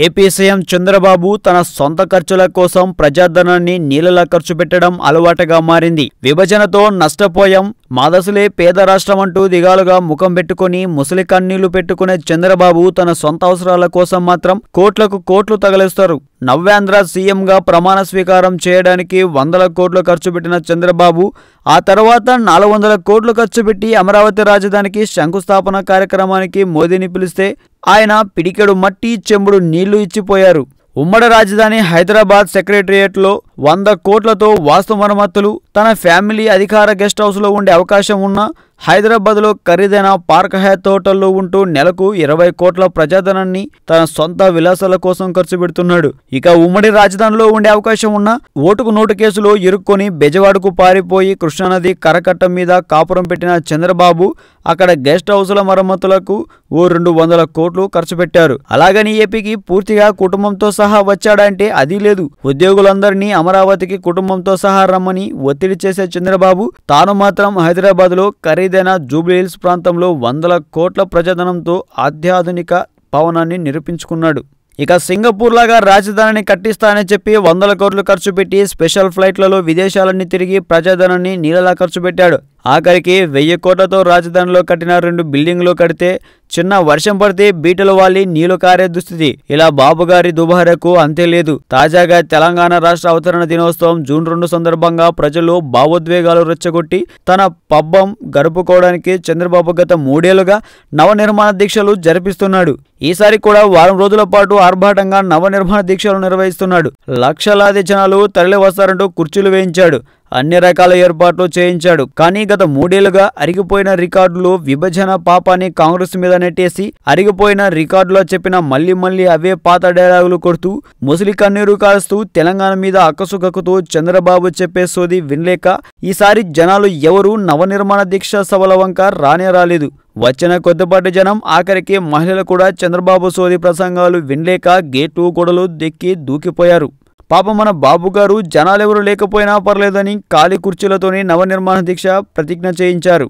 AP CM Chandrababu తన సొంత ఖర్చుల కోసం ప్రజాధనాన్ని నీళ్ళలా ఖర్చు పెట్టడం అలవాటుగా మారింది. విభజనతో నష్టపోయాం. మాదసులే పేద రాష్ట్రం అంటూ దిగాలుగా ముఖం పెట్టుకుని ముసలి కన్నీళ్ళు పెట్టుకునే చంద్రబాబు తన సొంత అవసరాల కోసం మాత్రం కోట్లకు కోట్లు తగలేస్తారు. నవ్యాంధ్ర సీఎంగా ప్రమాణ స్వీకారం చేయడానికి వందల కోట్లు ఖర్చు పెట్టిన చంద్రబాబు ఆ తర్వాత నాలుగు వందల కోట్లు ఖర్చు పెట్టి అమరావతి రాజధానికి శంకుస్థాపన కార్యక్రమానికి మోదీని పిలిస్తే ఆయన పిడికెడు మట్టి చెంబుడు నీళ్ళు ఇచ్చిపోయారు. ఉమ్మడి రాజధాని హైదరాబాద్ సెక్రటరియట్లో వంద కోట్లతో వాస్తు మరమ్మతులు తన ఫ్యామిలీ అధికార గెస్ట్ హౌస్లో ఉండే అవకాశం ఉన్నా హైదరాబాద్లో ఖరీదైన పార్క్ హయాత్ హోటల్లో ఉంటూ నెలకు ఇరవై కోట్ల ప్రజాధనాన్ని తన సొంత విలాసాల కోసం ఖర్చు పెడుతున్నాడు. ఇక ఉమ్మడి రాజధానిలో ఉండే అవకాశం ఉన్నా ఓటుకు నోటు కేసులో ఇరుక్కొని బెజవాడకు పారిపోయి కృష్ణానది కరకట్ట మీద కాపురం పెట్టిన చంద్రబాబు అక్కడ గెస్ట్ హౌస్ల మరమ్మతులకు ఓ రెండు వందల కోట్లు ఖర్చు పెట్టారు. అలాగని ఏపీకి పూర్తిగా కుటుంబంతో సహా వచ్చాడంటే అది లేదు. ఉద్యోగులందరినీ అమరావతికి కుటుంబంతో సహా రమ్మని ఒత్తిడి చేసే చంద్రబాబు తాను మాత్రం హైదరాబాద్లో ఖరీదు ఖరీదైన జూబ్లీహిల్స్ ప్రాంతంలో వందల కోట్ల ప్రజాధనంతో అత్యాధునిక భవనాన్ని నిరూపించుకున్నాడు. ఇక సింగపూర్ లాగా రాజధానిని కట్టిస్తానని చెప్పి వందల కోట్లు ఖర్చు పెట్టి స్పెషల్ ఫ్లైట్లలో విదేశాలన్నీ తిరిగి ప్రజాధనాన్ని నీళ్ళలా ఖర్చు పెట్టాడు. ఆఖరికి వెయ్యి కోట్లతో రాజధానిలో కట్టిన రెండు బిల్డింగ్లు కడితే చిన్న వర్షం పడితే బీటలు వాలి నీళ్ళు కారే దుస్థితి. ఇలా బాబుగారి దుబారకు అంతే లేదు. తాజాగా తెలంగాణ రాష్ట్ర అవతరణ దినోత్సవం జూన్ రెండు సందర్భంగా ప్రజలు భావోద్వేగాలు రెచ్చగొట్టి తన పబ్బం గడుపుకోవడానికి చంద్రబాబు గత మూడేళ్ళుగా నవనిర్మాణ దీక్షలు జరిపిస్తున్నాడు. ఈసారి కూడా వారం రోజుల పాటు ఆర్భాటంగా నవనిర్మాణ దీక్షలు నిర్వహిస్తున్నాడు. లక్షలాది జనాలు తరలి వస్తారంటూ కుర్చీలు వేయించాడు. అన్ని రకాల ఏర్పాట్లు చేయించాడు. కానీ గత మూడేళ్ళుగా అరిగిపోయిన రికార్డులు విభజన పాపాన్ని కాంగ్రెస్ మీద నెట్టేసి అరిగిపోయిన రికార్డులో చెప్పిన మళ్ళీ మళ్ళీ అవే పాత డైలాగులు కొడుతూ ముసలి కన్నీరు కారుస్తూ తెలంగాణ మీద అక్కసు కక్కుతూ చంద్రబాబు చెప్పే సోది వినలేక ఈసారి జనాలు ఎవరూ నవనిర్మాణ దీక్ష సభల వంక రానే రాలేదు. వచ్చిన కొద్దిపాటి జనం ఆఖరికి మహిళలు కూడా చంద్రబాబు సోది ప్రసంగాలు వినలేక గేటు గొడవలు దెక్కి దూకిపోయారు. పాప మన బాబు గారు లేకపోయినా పర్లేదని ఖాళీ కుర్చీలతోనే నవనిర్మాణ దీక్ష ప్రతిజ్ఞ చేయించారు.